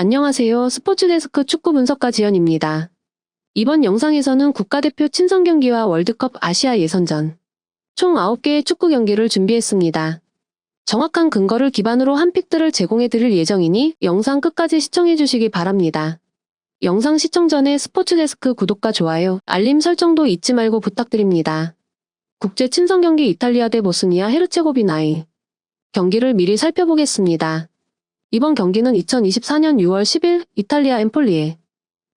안녕하세요. 스포츠데스크 축구 분석가 지연입니다. 이번 영상에서는 국가대표 친선 경기와 월드컵 아시아 예선전 총 9개의 축구 경기를 준비했습니다. 정확한 근거를 기반으로 한 픽들을 제공해 드릴 예정이니 영상 끝까지 시청해 주시기 바랍니다. 영상 시청 전에 스포츠데스크 구독과 좋아요, 알림 설정도 잊지 말고 부탁드립니다. 국제 친선 경기 이탈리아 대 보스니아 헤르체고비나이 경기를 미리 살펴보겠습니다. 이번 경기는 2024년 6월 10일 이탈리아 엠폴리에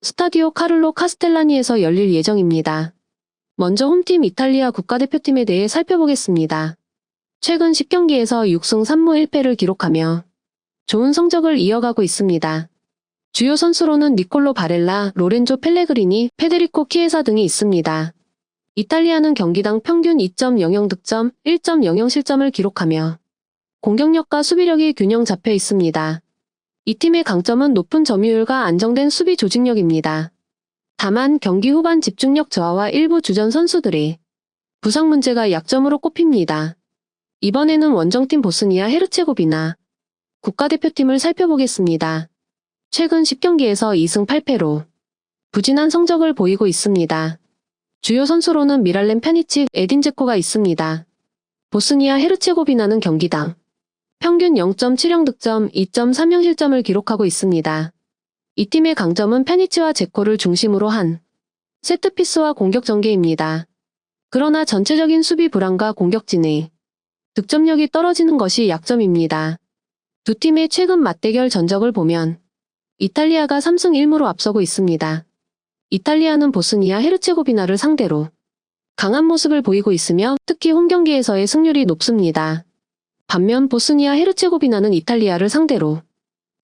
스타디오 카를로 카스텔라니에서 열릴 예정입니다. 먼저 홈팀 이탈리아 국가대표팀에 대해 살펴보겠습니다. 최근 10경기에서 6승 3무 1패를 기록하며 좋은 성적을 이어가고 있습니다. 주요 선수로는 니콜로 바렐라, 로렌조 펠레그리니, 페데리코 키에사 등이 있습니다. 이탈리아는 경기당 평균 2.00 득점, 1.00 실점을 기록하며 공격력과 수비력이 균형 잡혀 있습니다. 이 팀의 강점은 높은 점유율과 안정된 수비 조직력입니다. 다만 경기 후반 집중력 저하와 일부 주전 선수들이 부상 문제가 약점으로 꼽힙니다. 이번에는 원정팀 보스니아 헤르체고비나 국가대표팀을 살펴보겠습니다. 최근 10경기에서 2승 8패로 부진한 성적을 보이고 있습니다. 주요 선수로는 미랄렌 페니치, 에딘 제코가 있습니다. 보스니아 헤르체고비나는 경기당 평균 0.70 득점, 2.30 실점을 기록하고 있습니다. 이 팀의 강점은 페니치와 제코를 중심으로 한 세트피스와 공격 전개입니다. 그러나 전체적인 수비 불안과 공격진의 득점력이 떨어지는 것이 약점입니다. 두 팀의 최근 맞대결 전적을 보면 이탈리아가 3승 1무로 앞서고 있습니다. 이탈리아는 보스니아 헤르체고비나를 상대로 강한 모습을 보이고 있으며 특히 홈 경기에서의 승률이 높습니다. 반면 보스니아 헤르체고비나는 이탈리아를 상대로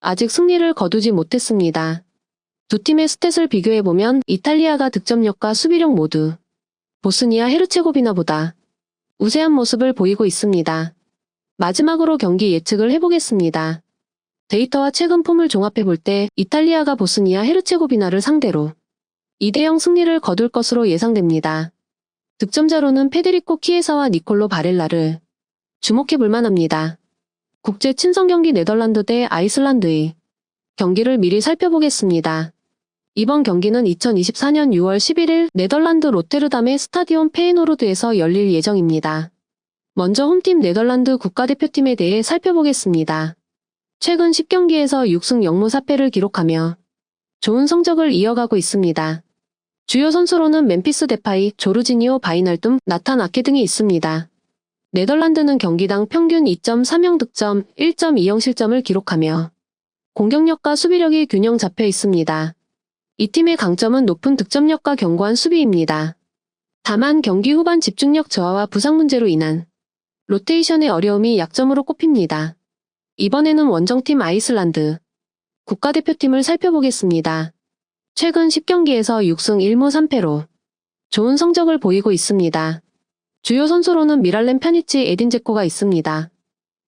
아직 승리를 거두지 못했습니다. 두 팀의 스탯을 비교해보면 이탈리아가 득점력과 수비력 모두 보스니아 헤르체고비나보다 우세한 모습을 보이고 있습니다. 마지막으로 경기 예측을 해보겠습니다. 데이터와 최근 폼을 종합해볼 때 이탈리아가 보스니아 헤르체고비나를 상대로 2대0 승리를 거둘 것으로 예상됩니다. 득점자로는 페데리코 키에사와 니콜로 바렐라를 주목해 볼 만 합니다. 국제 친선 경기 네덜란드 대 아이슬란드의 경기를 미리 살펴보겠습니다. 이번 경기는 2024년 6월 11일 네덜란드 로테르담의 스타디온 페이노르드에서 열릴 예정입니다. 먼저 홈팀 네덜란드 국가대표팀에 대해 살펴보겠습니다. 최근 10경기에서 6승 0무 4패를 기록하며 좋은 성적을 이어가고 있습니다. 주요 선수로는 멤피스 데파이, 조르지니오 바이날둠, 나탄 아케 등이 있습니다. 네덜란드는 경기당 평균 2.30 득점, 1.20 실점을 기록하며 공격력과 수비력이 균형 잡혀 있습니다. 이 팀의 강점은 높은 득점력과 견고한 수비입니다. 다만 경기 후반 집중력 저하와 부상 문제로 인한 로테이션의 어려움이 약점으로 꼽힙니다. 이번에는 원정팀 아이슬란드 국가대표팀을 살펴보겠습니다. 최근 10경기에서 6승 1무 3패로 좋은 성적을 보이고 있습니다. 주요 선수로는 미랄렌 페니치 에딘 제코가 있습니다.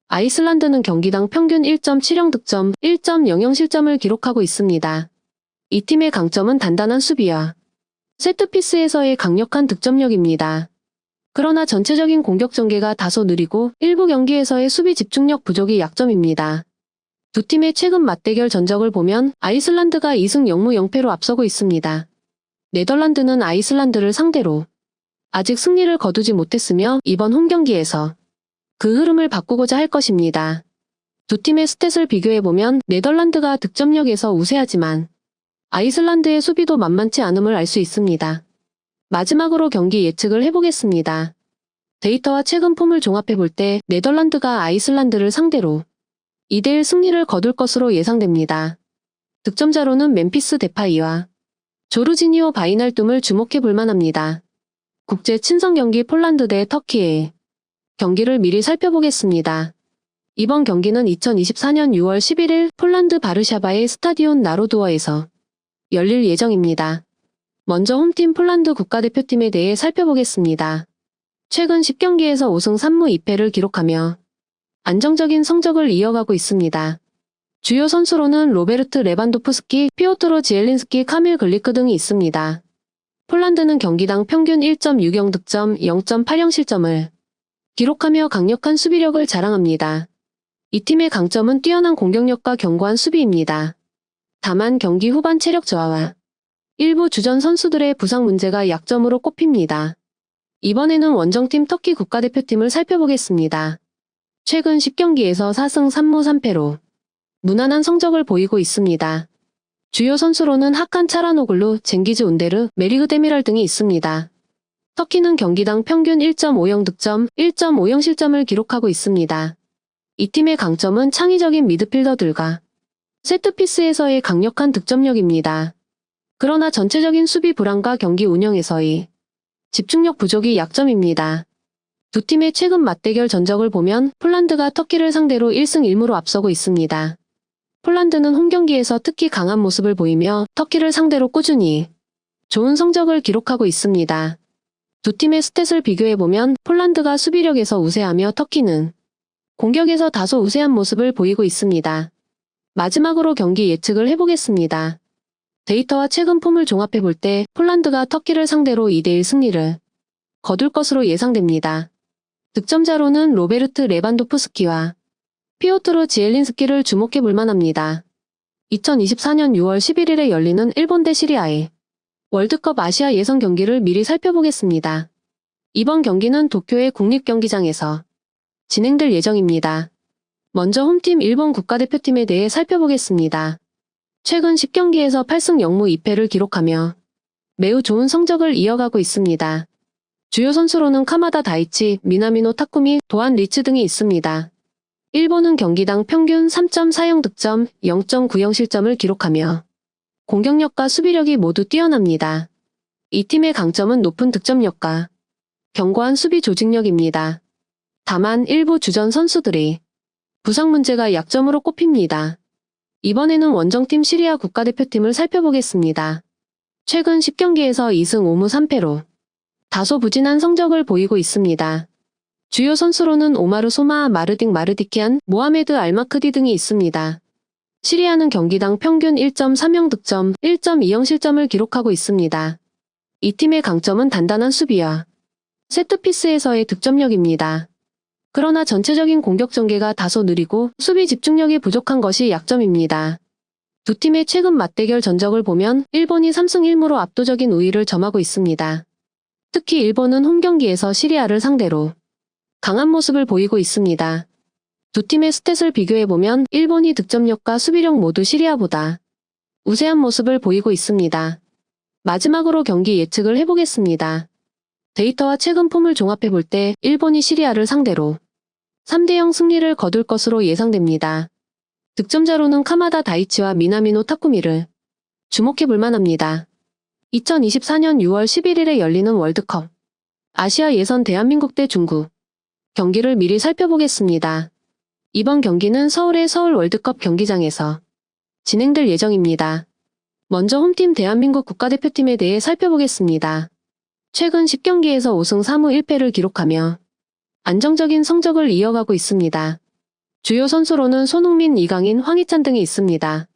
아이슬란드는 경기당 평균 1.70 득점, 1.00 실점을 기록하고 있습니다. 이 팀의 강점은 단단한 수비와 세트피스에서의 강력한 득점력입니다. 그러나 전체적인 공격 전개가 다소 느리고 일부 경기에서의 수비 집중력 부족이 약점입니다. 두 팀의 최근 맞대결 전적을 보면 아이슬란드가 2승 0무 0패로 앞서고 있습니다. 네덜란드는 아이슬란드를 상대로 아직 승리를 거두지 못했으며 이번 홈 경기에서 그 흐름을 바꾸고자 할 것입니다. 두 팀의 스탯을 비교해보면 네덜란드가 득점력에서 우세하지만 아이슬란드의 수비도 만만치 않음을 알 수 있습니다. 마지막으로 경기 예측을 해보겠습니다. 데이터와 최근 폼을 종합해볼 때 네덜란드가 아이슬란드를 상대로 2대1 승리를 거둘 것으로 예상됩니다. 득점자로는 멤피스 데파이와 조르지니오 바이날둠을 주목해 볼 만합니다. 국제 친선 경기 폴란드 대 터키의 경기를 미리 살펴보겠습니다. 이번 경기는 2024년 6월 11일 폴란드 바르샤바의 스타디온 나로두어에서 열릴 예정입니다. 먼저 홈팀 폴란드 국가대표팀에 대해 살펴보겠습니다. 최근 10경기에서 5승 3무 2패를 기록하며 안정적인 성적을 이어가고 있습니다. 주요 선수로는 로베르트 레반도프스키, 피오트로 지엘린스키, 카밀 글리크 등이 있습니다. 폴란드는 경기당 평균 1.60 득점, 0.80 실점을 기록하며 강력한 수비력을 자랑합니다. 이 팀의 강점은 뛰어난 공격력과 견고한 수비입니다. 다만 경기 후반 체력 저하와 일부 주전 선수들의 부상 문제가 약점으로 꼽힙니다. 이번에는 원정팀 터키 국가대표팀을 살펴보겠습니다. 최근 10경기에서 4승 3무 3패로 무난한 성적을 보이고 있습니다. 주요 선수로는 하칸 차라노글루, 젠기즈 운데르, 메리그 데미랄 등이 있습니다. 터키는 경기당 평균 1.50 득점, 1.50 실점을 기록하고 있습니다. 이 팀의 강점은 창의적인 미드필더들과 세트피스에서의 강력한 득점력입니다. 그러나 전체적인 수비 불안과 경기 운영에서의 집중력 부족이 약점입니다. 두 팀의 최근 맞대결 전적을 보면 폴란드가 터키를 상대로 1승 1무로 앞서고 있습니다. 폴란드는 홈 경기에서 특히 강한 모습을 보이며 터키를 상대로 꾸준히 좋은 성적을 기록하고 있습니다. 두 팀의 스탯을 비교해보면 폴란드가 수비력에서 우세하며 터키는 공격에서 다소 우세한 모습을 보이고 있습니다. 마지막으로 경기 예측을 해보겠습니다. 데이터와 최근 폼을 종합해볼 때 폴란드가 터키를 상대로 2대1 승리를 거둘 것으로 예상됩니다. 득점자로는 로베르트 레반도프스키와 피오트르 지엘린스키를 주목해 볼 만합니다. 2024년 6월 11일에 열리는 일본 대 시리아의 월드컵 아시아 예선 경기를 미리 살펴보겠습니다. 이번 경기는 도쿄의 국립경기장에서 진행될 예정입니다. 먼저 홈팀 일본 국가대표팀에 대해 살펴보겠습니다. 최근 10경기에서 8승 0무 2패를 기록하며 매우 좋은 성적을 이어가고 있습니다. 주요 선수로는 카마다 다이치, 미나미노 타쿠미, 도안 리츠 등이 있습니다. 일본은 경기당 평균 3.40 득점, 0.90 실점을 기록하며 공격력과 수비력이 모두 뛰어납니다. 이 팀의 강점은 높은 득점력과 견고한 수비 조직력입니다. 다만 일부 주전 선수들이 부상 문제가 약점으로 꼽힙니다. 이번에는 원정팀 시리아 국가대표팀을 살펴보겠습니다. 최근 10경기에서 2승 5무 3패로 다소 부진한 성적을 보이고 있습니다. 주요 선수로는 오마르 소마, 마르딕 마르디키안, 모하메드 알마크디 등이 있습니다. 시리아는 경기당 평균 1.30 득점, 1.20 실점을 기록하고 있습니다. 이 팀의 강점은 단단한 수비와 세트피스에서의 득점력입니다. 그러나 전체적인 공격 전개가 다소 느리고 수비 집중력이 부족한 것이 약점입니다. 두 팀의 최근 맞대결 전적을 보면 일본이 3승 1무로 압도적인 우위를 점하고 있습니다. 특히 일본은 홈 경기에서 시리아를 상대로 강한 모습을 보이고 있습니다. 두 팀의 스탯을 비교해보면 일본이 득점력과 수비력 모두 시리아보다 우세한 모습을 보이고 있습니다. 마지막으로 경기 예측을 해보겠습니다. 데이터와 최근 폼을 종합해볼 때 일본이 시리아를 상대로 3대0 승리를 거둘 것으로 예상됩니다. 득점자로는 카마다 다이치와 미나미노 타쿠미를 주목해 볼 만합니다. 2024년 6월 11일에 열리는 월드컵 아시아 예선 대한민국 대 중국 경기를 미리 살펴보겠습니다. 이번 경기는 서울의 서울 월드컵 경기장에서 진행될 예정입니다. 먼저 홈팀 대한민국 국가대표팀에 대해 살펴보겠습니다. 최근 10경기에서 5승 3무 1패를 기록하며 안정적인 성적을 이어가고 있습니다. 주요 선수로는 손흥민, 이강인, 황희찬 등이 있습니다.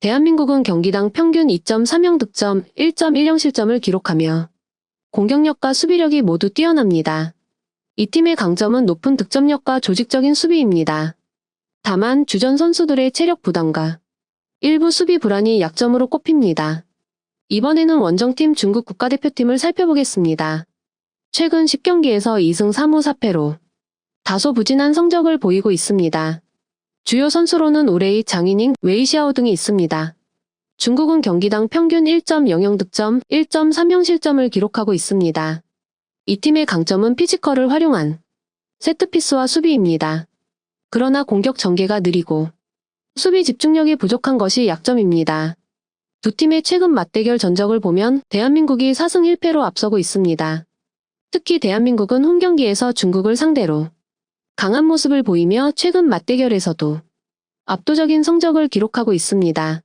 대한민국은 경기당 평균 2.30 득점, 1.10 실점을 기록하며 공격력과 수비력이 모두 뛰어납니다. 이 팀의 강점은 높은 득점력과 조직적인 수비입니다. 다만 주전 선수들의 체력 부담과 일부 수비 불안이 약점으로 꼽힙니다. 이번에는 원정팀 중국 국가대표팀을 살펴보겠습니다. 최근 10경기에서 2승 3무 4패로 다소 부진한 성적을 보이고 있습니다. 주요 선수로는 오레이, 장이닝, 웨이시아오 등이 있습니다. 중국은 경기당 평균 1.00 득점, 1.30 실점을 기록하고 있습니다. 이 팀의 강점은 피지컬을 활용한 세트피스와 수비입니다. 그러나 공격 전개가 느리고 수비 집중력이 부족한 것이 약점입니다. 두 팀의 최근 맞대결 전적을 보면 대한민국이 4승 1패로 앞서고 있습니다. 특히 대한민국은 홈 경기에서 중국을 상대로 강한 모습을 보이며 최근 맞대결에서도 압도적인 성적을 기록하고 있습니다.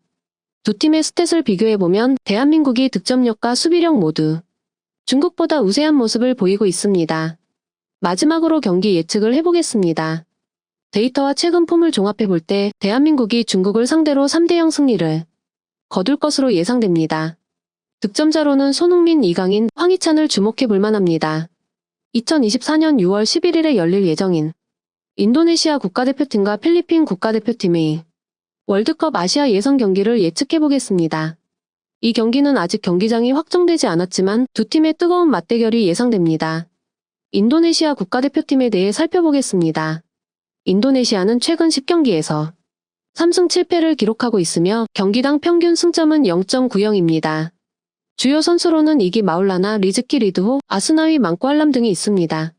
두 팀의 스탯을 비교해보면 대한민국이 득점력과 수비력 모두 중국보다 우세한 모습을 보이고 있습니다. 마지막으로 경기 예측을 해보겠습니다. 데이터와 최근 폼을 종합해 볼 때 대한민국이 중국을 상대로 3대0 승리를 거둘 것으로 예상됩니다. 득점자로는 손흥민, 이강인, 황희찬을 주목해 볼 만합니다. 2024년 6월 11일에 열릴 예정인 인도네시아 국가대표팀과 필리핀 국가대표팀의 월드컵 아시아 예선 경기를 예측해 보겠습니다. 이 경기는 아직 경기장이 확정되지 않았지만 두 팀의 뜨거운 맞대결이 예상됩니다. 인도네시아 국가대표팀에 대해 살펴보겠습니다. 인도네시아는 최근 10경기에서 3승 7패를 기록하고 있으며 경기당 평균 승점은 0.90입니다. 주요 선수로는 이기 마울라나 리즈키 리드호, 아스나위 망꼬알람 등이 있습니다.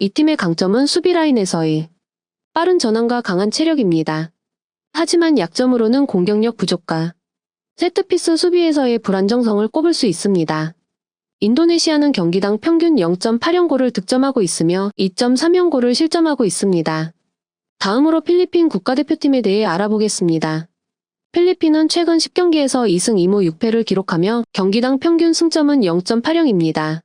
이 팀의 강점은 수비 라인에서의 빠른 전환과 강한 체력입니다. 하지만 약점으로는 공격력 부족과 세트피스 수비에서의 불안정성을 꼽을 수 있습니다. 인도네시아는 경기당 평균 0.8연골을 득점하고 있으며 2.3연골을 실점하고 있습니다. 다음으로 필리핀 국가대표팀에 대해 알아보겠습니다. 필리핀은 최근 10경기에서 2승 2무 6패를 기록하며 경기당 평균 승점은 0.80입니다.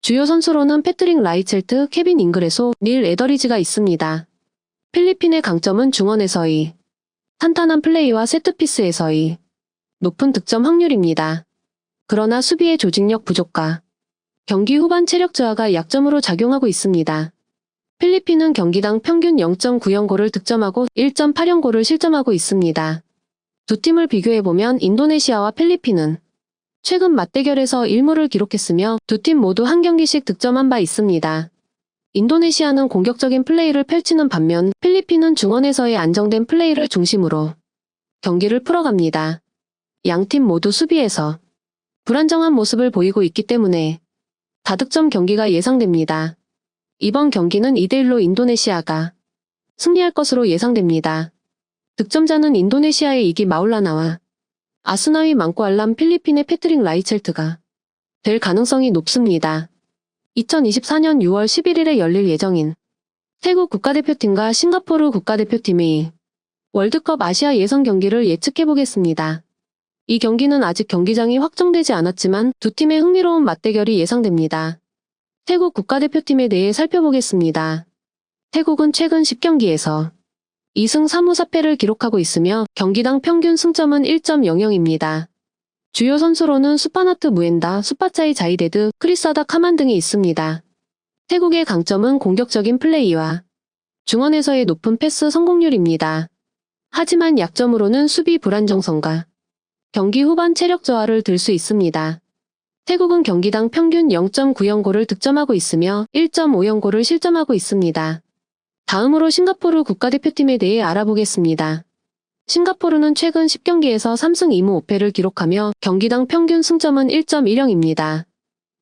주요 선수로는 패트릭 라이첼트, 케빈 잉그레소, 닐 에더리지가 있습니다. 필리핀의 강점은 중원에서의 탄탄한 플레이와 세트피스에서의 높은 득점 확률입니다. 그러나 수비의 조직력 부족과 경기 후반 체력 저하가 약점으로 작용하고 있습니다. 필리핀은 경기당 평균 0.9연골을 득점하고 1.8연골을 실점하고 있습니다. 두 팀을 비교해보면 인도네시아와 필리핀은 최근 맞대결에서 1무를 기록했으며 두 팀 모두 한 경기씩 득점한 바 있습니다. 인도네시아는 공격적인 플레이를 펼치는 반면 필리핀은 중원에서의 안정된 플레이를 중심으로 경기를 풀어갑니다. 양팀 모두 수비에서 불안정한 모습을 보이고 있기 때문에 다득점 경기가 예상됩니다. 이번 경기는 2대1로 인도네시아가 승리할 것으로 예상됩니다. 득점자는 인도네시아의 이기 마울라나와 아스나위 망꼬알람 필리핀의 패트릭 라이첼트가 될 가능성이 높습니다. 2024년 6월 11일에 열릴 예정인 태국 국가대표팀과 싱가포르 국가대표팀의 월드컵 아시아 예선 경기를 예측해보겠습니다. 이 경기는 아직 경기장이 확정되지 않았지만 두 팀의 흥미로운 맞대결이 예상됩니다. 태국 국가대표팀에 대해 살펴보겠습니다. 태국은 최근 10경기에서 2승 3무 4패를 기록하고 있으며 경기당 평균 승점은 1.00입니다. 주요 선수로는 수파나트 무엔다, 수파차이 자이데드, 크리사다 카만 등이 있습니다. 태국의 강점은 공격적인 플레이와 중원에서의 높은 패스 성공률입니다. 하지만 약점으로는 수비 불안정성과 경기 후반 체력 저하를 들 수 있습니다. 태국은 경기당 평균 0.9연골을 득점하고 있으며 1.5연골을 실점하고 있습니다. 다음으로 싱가포르 국가대표팀에 대해 알아보겠습니다. 싱가포르는 최근 10경기에서 3승 2무 5패를 기록하며 경기당 평균 승점은 1.10입니다.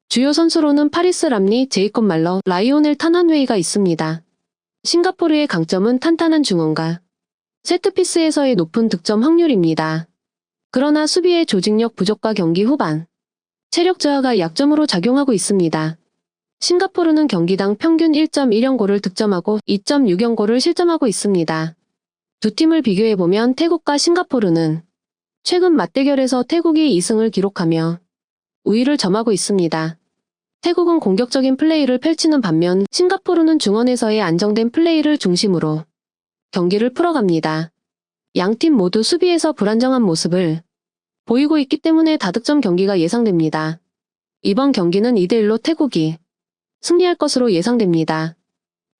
주요 선수로는 파리스 람리, 제이콥 말러, 라이오넬 타난웨이가 있습니다. 싱가포르의 강점은 탄탄한 중원과 세트피스에서의 높은 득점 확률입니다. 그러나 수비의 조직력 부족과 경기 후반 체력 저하가 약점으로 작용하고 있습니다. 싱가포르는 경기당 평균 1.1연골을 득점하고 2.6연골을 실점하고 있습니다. 두 팀을 비교해보면 태국과 싱가포르는 최근 맞대결에서 태국이 2승을 기록하며 우위를 점하고 있습니다. 태국은 공격적인 플레이를 펼치는 반면 싱가포르는 중원에서의 안정된 플레이를 중심으로 경기를 풀어갑니다. 양팀 모두 수비에서 불안정한 모습을 보이고 있기 때문에 다득점 경기가 예상됩니다. 이번 경기는 2대1로 태국이 승리할 것으로 예상됩니다.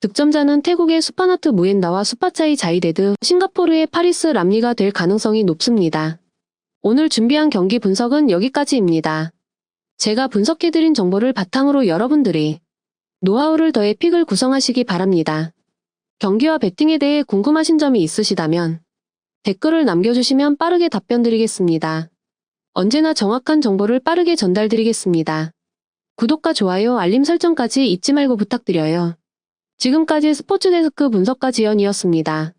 득점자는 태국의 수파나트 무엔다와 수파차이 자이데드, 싱가포르의 파리스 람리가 될 가능성이 높습니다. 오늘 준비한 경기 분석은 여기까지입니다. 제가 분석해드린 정보를 바탕으로 여러분들이 노하우를 더해 픽을 구성하시기 바랍니다. 경기와 배팅에 대해 궁금하신 점이 있으시다면 댓글을 남겨주시면 빠르게 답변 드리겠습니다. 언제나 정확한 정보를 빠르게 전달드리겠습니다. 구독과 좋아요, 알림 설정까지 잊지 말고 부탁드려요. 지금까지 스포츠데스크 분석가 지연이었습니다.